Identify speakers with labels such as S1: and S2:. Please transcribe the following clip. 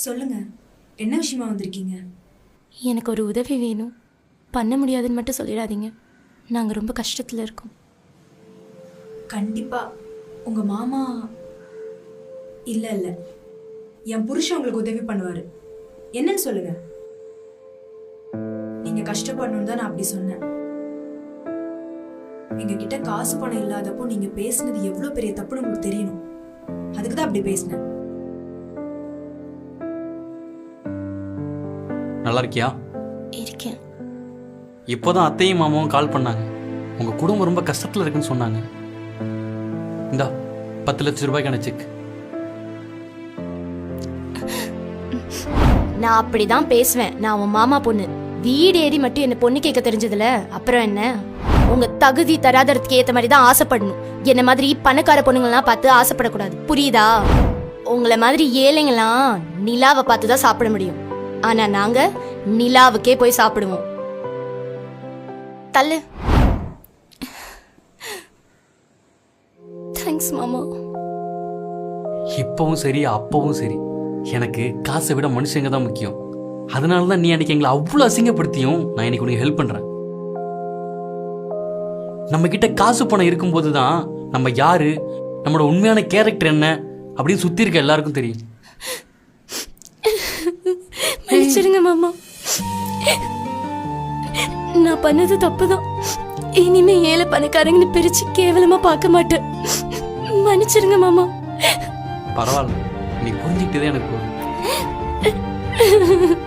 S1: சொல்லுங்க. என்ன விஷயமா வந்திருக்கீங்க?
S2: எனக்கு ஒரு உதவி வேணும். பண்ண முடியாதுன்னு மட்டும் சொல்லிடாதீங்க. நாங்கள் ரொம்ப கஷ்டத்தில் இருக்கோம்.
S1: கண்டிப்பா. உங்க மாமா இல்ல இல்ல. என் புருஷன் உங்களுக்கு உதவி பண்ணுவாரு. என்னன்னு சொல்லுங்க. நீங்க கஷ்டப்படணும் தான் நான் அப்படி சொன்னேன். எங்க கிட்ட காசு பணம் இல்லாதப்போ நீங்க பேசுனது எவ்வளவு பெரிய தப்புன்னு உங்களுக்கு தெரியணும். அதுக்கு தான் அப்படி பேசினேன்.
S3: நல்லா இருக்கியா
S2: இருக்கேன்.
S3: இப்போதான் அத்தையும் மாமாவும் கால் பண்ணாங்க. உங்க குடும்பம் ரொம்ப கஷ்டத்துல இருக்குன்னு சொன்னாங்க. இந்தா பத்து லட்சம் ரூபாய்க்கான செக்
S2: நான் அப்படிதான் பேசுவேன். நான் உன் மாமா பொண்ணு. வீடு ஏறி மட்டும் என்ன பொண்ணு கேட்க தெரிஞ்சதுல? அப்புறம் என்ன? உங்க தகுதி தராதரத்துக்கு ஏத்த மாதிரி தான் ஆசைப்படணும். என்ன மாதிரி பணக்கார பொண்ணுங்களாம் பார்த்து ஆசைப்படக்கூடாது. புரியுதா? உங்களை மாதிரி ஏழைங்களாம் நிலாவை பார்த்து தான் சாப்பிட முடியும். ஆனா நாங்க நிலாவுக்கே போய் சாப்பிடுவோம். தள்ளு. தேங்க்ஸ் மாமா.
S3: இப்பவும் சரி அப்பவும் சரி. எனக்கு காசை விட மனுஷங்க தான் முக்கியம். அதனால தான் நீ அன்னைக்கு எங்களை அவ்வளோ அசிங்கப்படுத்தியும் நான் இன்னைக்கு உனக்கு ஹெல்ப் பண்ணுறேன் நம்ம கிட்ட காசு பணம் இருக்கும்போது தான் நம்ம யாரு நம்மளோட உண்மையான கேரக்டர் என்ன அப்படின்னு சுத்தி இருக்க எல்லாருக்கும் தெரியும்.
S2: மன்னிச்சிடுங்க மாமா. நான் பண்ணது தப்புதான். இனிமே ஏழை பணக்காரங்கன்னு பிரிச்சு கேவலமா பார்க்க மாட்டேன். மன்னிச்சிடுங்க மாமா.
S3: பரவாயில்ல. நீ புரிஞ்சுக்கிட்டதே எனக்கு